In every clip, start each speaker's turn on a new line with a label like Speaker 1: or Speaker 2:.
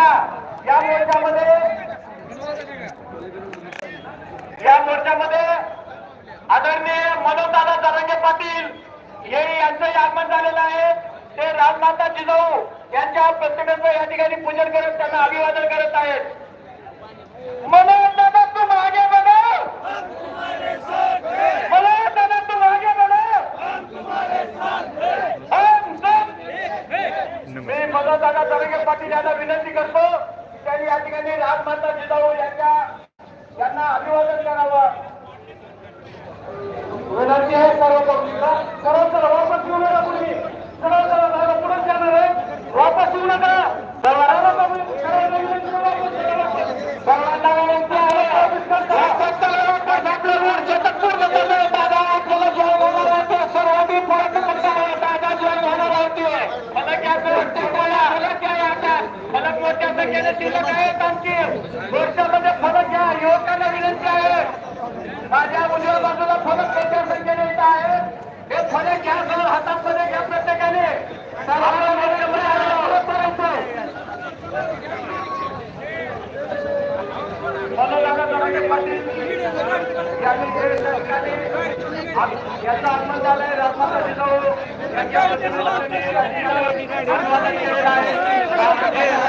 Speaker 1: मोर्चा या मोर्चामध्ये या मोर्चामध्ये आदरणीय मनोजदादा तरंगे पाटील हे यांचंही आगमन झालेलं आहे. ते राजमाता जिजाऊ यांच्या प्रतिमेचं या ठिकाणी पूजन करत त्यांना अभिवादन करत आहेत. मनोजदादा यांना विनंती करतो. त्यांनी या ठिकाणी राजमाता जिजाऊ यांच्या यांना अभिवादन करा. फलक मोठ्या शिल्लक आहेत आमची वर्षामध्ये फलक घ्या युवकांना विनंती आहे. माझ्या उजव्या बाजूला फलक मोठ्या संख्येने येत आहे. हे फलक घ्या जर हातामध्ये घ्या प्रत्येकाने. सर्वांना मोर्चामध्ये पाटील. यांनी याचं आगमन राजमाता जिजाऊ यांच्या प्रतिमेचं त्यांनी अभिवादन केलेलं आहे.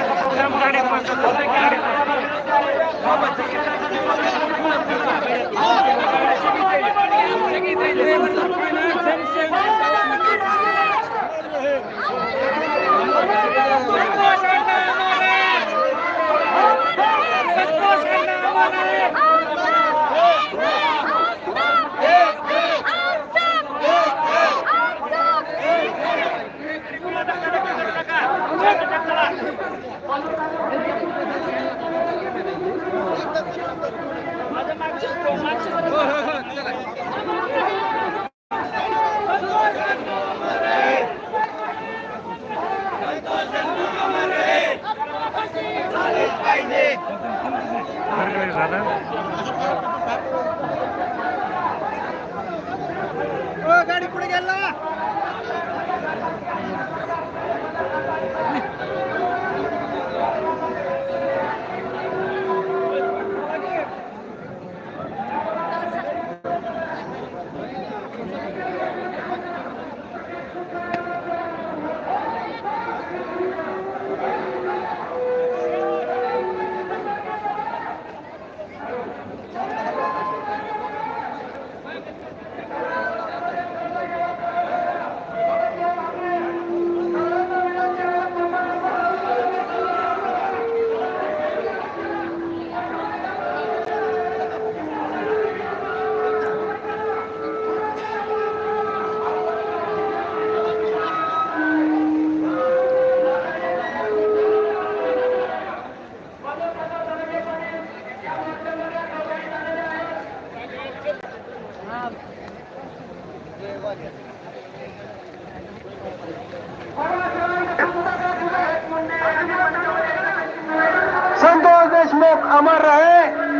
Speaker 2: गाडी पुढे गेला
Speaker 1: संतोष देशमुख अमर रहे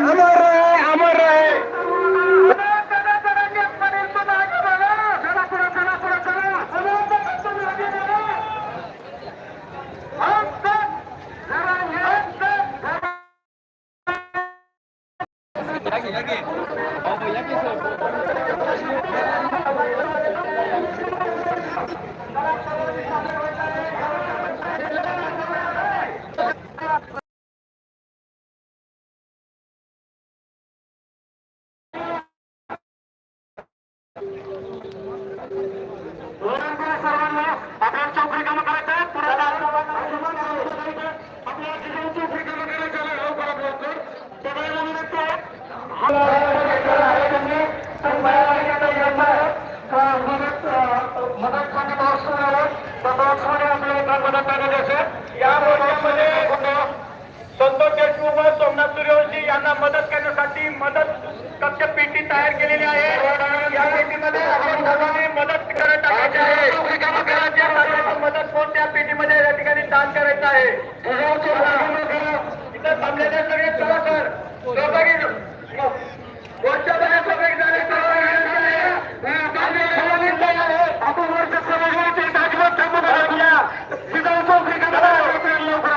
Speaker 1: jakie, jakie? Oby, jakie są? मदत करण्यासाठी मदत कक्ष पेटी तयार केलेली आहे. या पेटीमध्ये आपण सर्वांनी मदत करत टाकायची आहे. मदत कोण त्या पेटीमध्ये या ठिकाणी दान करायचं आहे इथं थांबलेले सगळे चला सर सहभागी मोर्चामध्ये सहभागी झाले सर्वांना विनंती आहे. आम्ही सर्वांनी तयार आहे. आपण मोर्चा सहभागी व्हायचे. दाखवत थांबत राहूया. जिजाऊ चौकडी करा. लवकरात लवकर.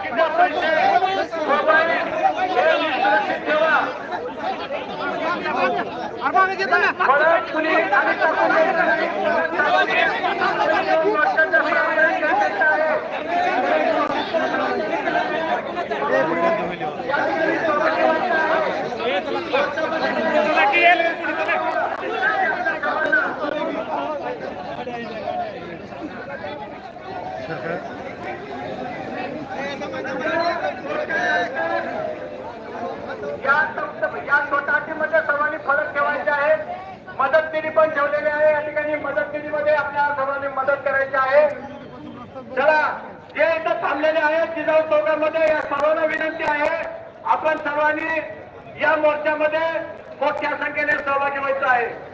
Speaker 1: पैसे मोबाईल हे सुरक्षित ठेवा परत कुणी खाली टाकून वर्षाच्या समाधान गरजेचं आहे या सप्त- या सोसायटीमध्ये सर्वांनी फरक ठेवायचे आहे. मदतनिधी पण ठेवलेली आहे. या ठिकाणी मदतनिधीमध्ये आपल्या सर्वांनी मदत करायची आहे. चला जे इथं थांबलेले आहेत जिजाऊ चौकामध्ये या सर्वांना विनंती आहे. आपण सर्वांनी या मोर्चामध्ये मोठ्या संख्येने सहभागी व्हायचं आहे.